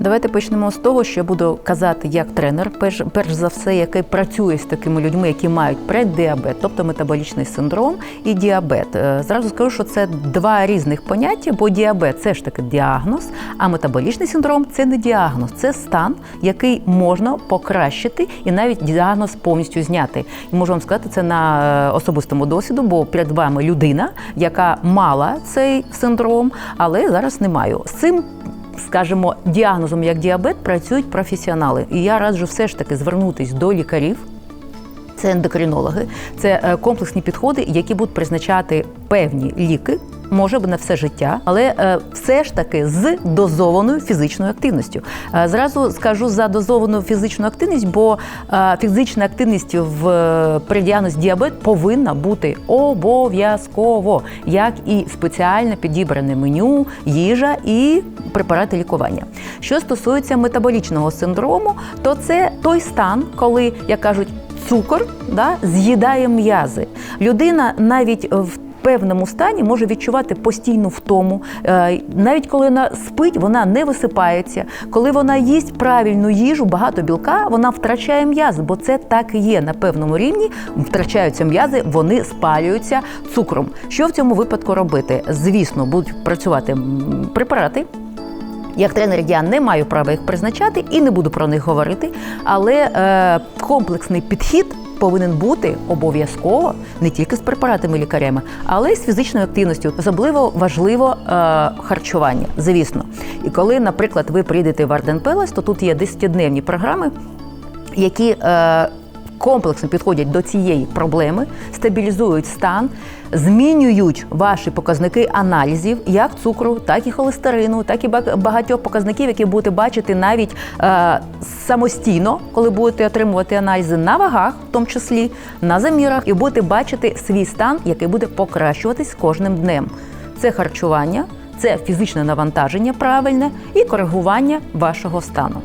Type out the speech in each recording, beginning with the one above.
Давайте почнемо з того, що я буду казати як тренер, перш, перш за все, який працює з такими людьми, які мають преддіабет, тобто метаболічний синдром і діабет. Е, Зразу скажу, що це два різних поняття, бо діабет це ж таки діагноз, а метаболічний синдром це не діагноз, це стан, який можна покращити і навіть діагноз повністю зняти. І можу вам сказати це на е, особистому досвіду, бо перед вами людина, яка мала цей синдром, але зараз не маю. З цим скажімо, діагнозом як діабет працюють професіонали. І я раджу все ж таки звернутись до лікарів. Це ендокринологи, це е, комплексні підходи, які будуть призначати певні ліки, може на все життя, але е, все ж таки з дозованою фізичною активністю. Е, Зразу скажу за дозовану фізичну активність, бо е, фізична активність в е, діабет повинна бути обов'язково, як і спеціально підібране меню, їжа і препарати лікування. Що стосується метаболічного синдрому, то це той стан, коли як кажуть цукор да, з'їдає м'язи. Людина навіть в певному стані може відчувати постійну втому. Е, Навіть коли вона спить, вона не висипається. Коли вона їсть правильну їжу, багато білка, вона втрачає м'язи, бо це так і є на певному рівні. Втрачаються м'язи, вони спалюються цукром. Що в цьому випадку робити? Звісно, будуть працювати препарати. Як тренер я не маю права їх призначати і не буду про них говорити. Але е, комплексний підхід повинен бути обов'язково не тільки з препаратами лікарями, але й з фізичною активністю. Особливо важливо е, харчування, звісно. І коли, наприклад, ви прийдете в Арден Пелес, то тут є 10-дневні програми, які е, комплексно підходять до цієї проблеми, стабілізують стан, змінюють ваші показники аналізів, як цукру, так і холестерину, так і ба- багатьох показників, які будете бачити навіть е, самостійно, коли будете отримувати аналізи на вагах, в тому числі на замірах, і будете бачити свій стан, який буде покращуватись кожним днем. Це харчування, це фізичне навантаження правильне і коригування вашого стану.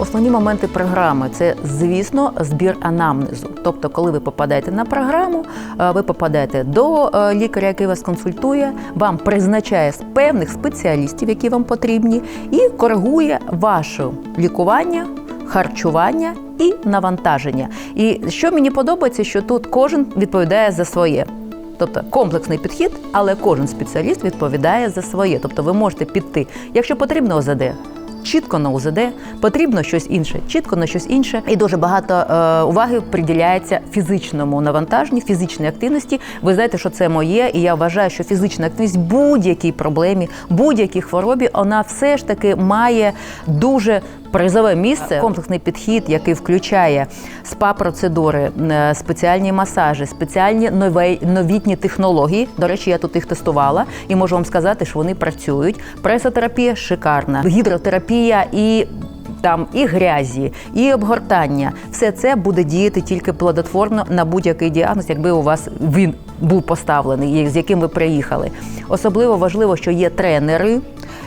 Основні моменти програми це, звісно, збір анамнезу. Тобто, коли ви попадаєте на програму, е, ви попадаєте до е, лікаря, який вас консультує, вам призначає з певних спеціалістів, які вам потрібні, і коригує ваше лікування, харчування і навантаження. І що мені подобається, що тут кожен відповідає за своє. Тобто комплексний підхід, але кожен спеціаліст відповідає за своє. Тобто ви можете піти, якщо потрібно ОЗД, чітко на УЗД, потрібно щось інше, чітко на щось інше. І дуже багато е, уваги приділяється фізичному навантаженню, фізичній активності. Ви знаєте, що це моє, і я вважаю, що фізична активність будь-якій проблемі, будь-якій хворобі, вона все ж таки має дуже призове місце. Комплексний підхід, який включає спа-процедури, е, спеціальні масажі, спеціальні нове- новітні технології. До речі, я тут їх тестувала і можу вам сказати, що вони працюють. Пресотерапія шикарна, гідротерапія і. Там і грязі, і обгортання, все це буде діяти тільки плодотворно на будь-який діагноз, якби у вас він був поставлений, з яким ви приїхали. Особливо важливо, що є тренери,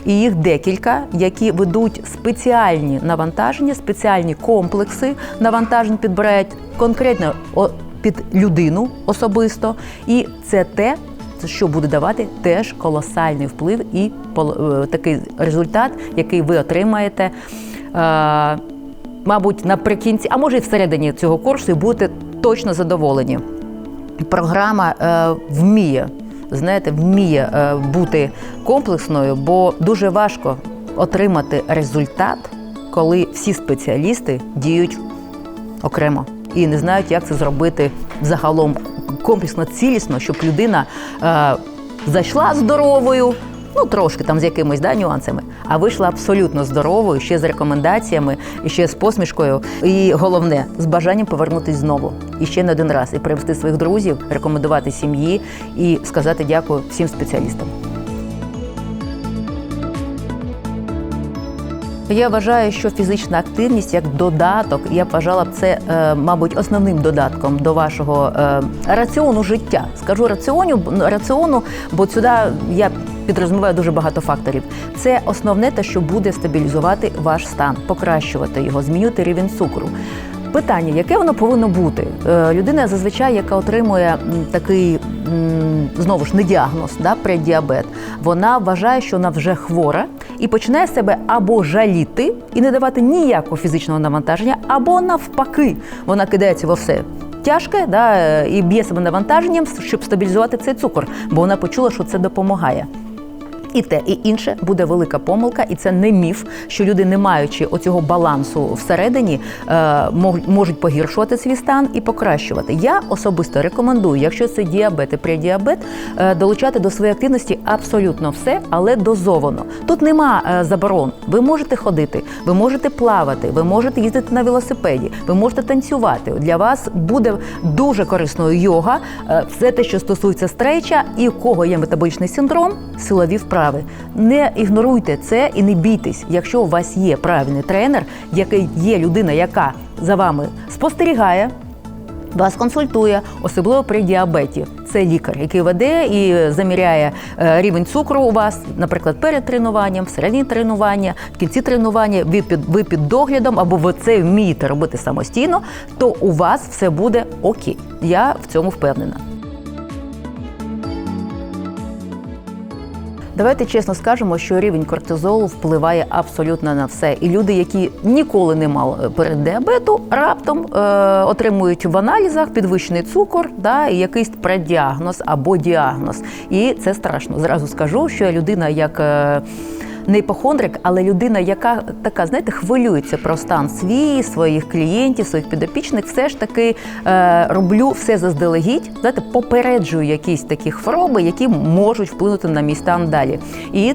і їх декілька, які ведуть спеціальні навантаження, спеціальні комплекси навантажень підбирають конкретно під людину особисто. І це те, що буде давати теж колосальний вплив і е, такий результат, який ви отримаєте. е, Мабуть, наприкінці, а може і всередині цього курсу, і будете точно задоволені. Програма е, вміє, знаєте, вміє е, бути комплексною, бо дуже важко отримати результат, коли всі спеціалісти діють окремо і не знають, як це зробити загалом комплексно, цілісно, щоб людина е, зайшла здоровою. Ну, трошки там з якимись да, нюансами, а вийшла абсолютно здоровою, ще з рекомендаціями, ще з посмішкою. І головне, з бажанням повернутись знову і ще не один раз, і привести своїх друзів, рекомендувати сім'ї і сказати дякую всім спеціалістам. Я вважаю, що фізична активність як додаток, я б вважала б це, е, мабуть, основним додатком до вашого е, раціону життя. Скажу раціону, раціону, бо сюди я підрозуміваю дуже багато факторів. Це основне те, що буде стабілізувати ваш стан, покращувати його, змінювати рівень цукру. Питання, яке воно повинно бути? Е, Людина зазвичай, яка отримує такий знову ж не діагноз, да, преддіабет, вона вважає, що вона вже хвора і починає себе або жаліти і не давати ніякого фізичного навантаження, або навпаки, вона кидається во все. Тяжке да, е, і б'є себе навантаженням, щоб стабілізувати цей цукор, бо вона почула, що це допомагає. І те, і інше буде велика помилка, і це не міф, що люди, не маючи оцього балансу всередині, е, можуть погіршувати свій стан і покращувати. Я особисто рекомендую, якщо це діабет і предіабет, е, долучати до своєї активності абсолютно все, але дозовано. Тут нема е, заборон. Ви можете ходити, ви можете плавати, ви можете їздити на велосипеді, ви можете танцювати. Для вас буде дуже корисною йога, все те, що стосується стрейча, і у кого є метаболічний синдром, силові вправи. Не ігноруйте це і не бійтесь, якщо у вас є правильний тренер, який є людина, яка за вами спостерігає. Вас консультує, особливо при діабеті. Це лікар, який веде і заміряє е, рівень цукру у вас, наприклад, перед тренуванням, всередині тренування, в кінці тренування. Ви під ви під доглядом, або ви це вмієте робити самостійно, то у вас все буде окей. Я в цьому впевнена. Давайте чесно скажемо, що рівень кортизолу впливає абсолютно на все. І люди, які ніколи не мали перед діабету, раптом е, отримують в аналізах підвищений цукор, да, і якийсь преддіагноз або діагноз. І це страшно. Зразу скажу, що людина як. Е, не іпохондрик, але людина, яка така, знаєте, хвилюється про стан свій, своїх клієнтів, своїх підопічних, все ж таки е, роблю все заздалегідь, знаєте, попереджую якісь такі хвороби, які можуть вплинути на мій стан далі. І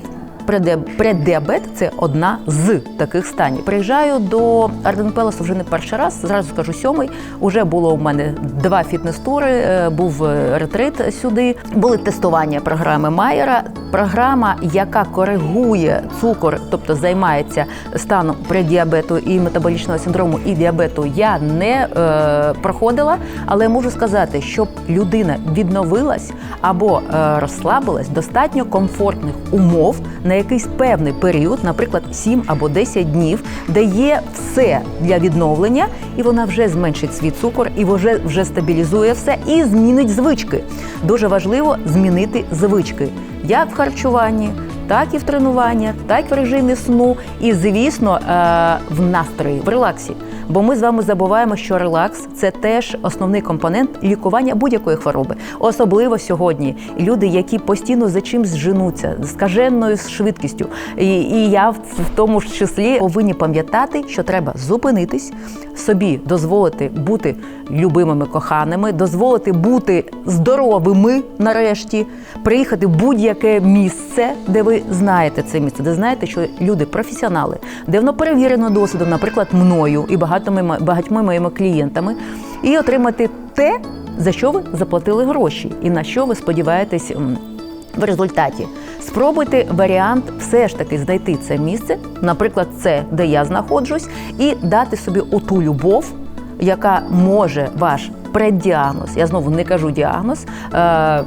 Преддіабет це одна з таких станів. Приїжджаю до Арден Пелесу вже не перший раз. Зразу скажу сьомий. Уже було у мене два фітнес-тури, е, був е, ретрит сюди. Були тестування програми Майера. Програма, яка коригує цукор, тобто займається станом преддіабету і метаболічного синдрому і діабету. Я не е, проходила, але можу сказати, щоб людина відновилась або е, розслабилась, достатньо комфортних умов на якийсь певний період, наприклад, 7 або 10 днів, де є все для відновлення, і вона вже зменшить свій цукор, і вже, вже стабілізує все і змінить звички. Дуже важливо змінити звички як в харчуванні. Так і в тренуваннях, так і в режимі сну, і звісно, е, в настрої, в релаксі. Бо ми з вами забуваємо, що релакс це теж основний компонент лікування будь-якої хвороби, особливо сьогодні. Люди, які постійно за чимсь женуться з швидкістю. І, і я в, тому ж числі повинні пам'ятати, що треба зупинитись, собі дозволити бути любимими, коханими, дозволити бути здоровими нарешті, приїхати в будь-яке місце, де ви знаєте це місце, де знаєте, що люди професіонали, де воно перевірено досвідом, наприклад, мною і багатьма, багатьма моїми клієнтами, і отримати те, за що ви заплатили гроші, і на що ви сподіваєтесь. В результаті спробуйте варіант все ж таки знайти це місце, наприклад, це, де я знаходжусь, і дати собі оту любов, яка може ваш преддіагноз, я знову не кажу діагноз. Е-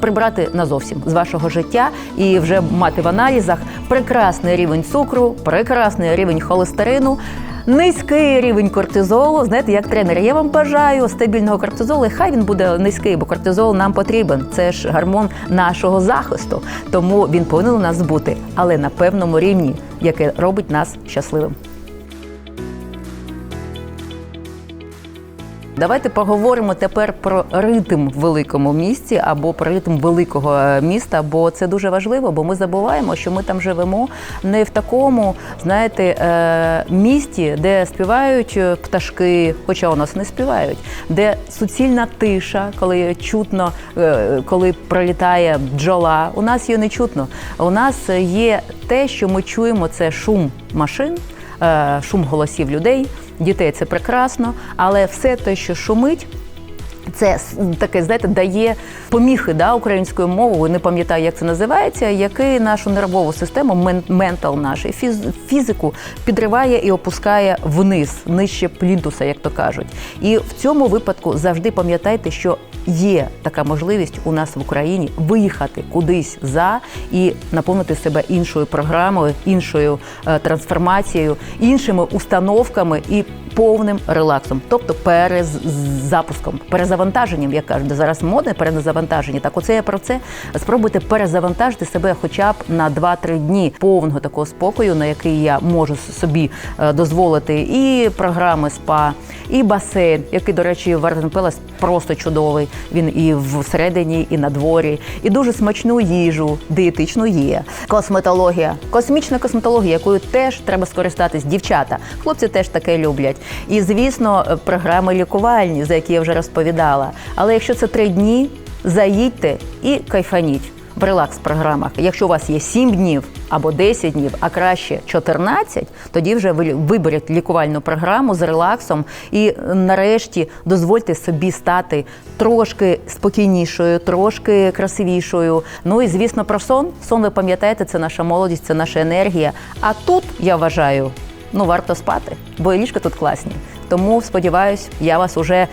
Прибрати назовсім з вашого життя і вже мати в аналізах прекрасний рівень цукру, прекрасний рівень холестерину, низький рівень кортизолу. Знаєте, як тренер, я вам бажаю стабільного кортизолу. і Хай він буде низький, бо кортизол нам потрібен. Це ж гормон нашого захисту, тому він повинен у нас бути, але на певному рівні, яке робить нас щасливим. Давайте поговоримо тепер про ритм в великому місті або про ритм великого е, міста, бо це дуже важливо, бо ми забуваємо, що ми там живемо не в такому, знаєте, е, місті, де співають е, пташки, хоча у нас не співають, де суцільна тиша, коли чутно, коли пролітає бджола. У нас її не чутно. У нас є те, що ми чуємо, це шум машин шум голосів людей, дітей це прекрасно, але все те, що шумить. Це таке, знаєте, дає поміхи да, українською мовою, не пам'ятаю, як це називається, який нашу нервову систему, мен- ментал наш, фізику підриває і опускає вниз, нижче плінтуса, як то кажуть. І в цьому випадку завжди пам'ятайте, що є така можливість у нас в Україні виїхати кудись за і наповнити себе іншою програмою, іншою е, трансформацією, іншими установками і повним релаксом, тобто перезапуском, перезавантаженням, як кажуть, зараз модне перезавантаження. Так, оце я про це спробуйте перезавантажити себе хоча б на 2-3 дні повного такого спокою, на який я можу собі е, дозволити і програми СПА, і басейн, який, до речі, в Ardent просто чудовий. Він і всередині, і на дворі, і дуже смачну їжу, дієтичну є. Косметологія, космічна косметологія, якою теж треба скористатись. Дівчата, хлопці теж таке люблять. І звісно, програми лікувальні, за які я вже розповідала. Але якщо це три дні, заїдьте і кайфаніть в релакс-програмах. Якщо у вас є 7 днів або 10 днів, а краще 14, тоді вже ви виберіть лікувальну програму з релаксом і нарешті дозвольте собі стати трошки спокійнішою, трошки красивішою. Ну і звісно, про сон. Сон, ви пам'ятаєте, це наша молодість, це наша енергія. А тут я вважаю, ну варто спати, бо і ліжка тут класні. Тому сподіваюсь, я вас уже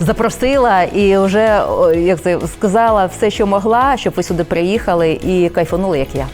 запросила і вже як це сказала все, що могла, щоб ви сюди приїхали і кайфанули, як я.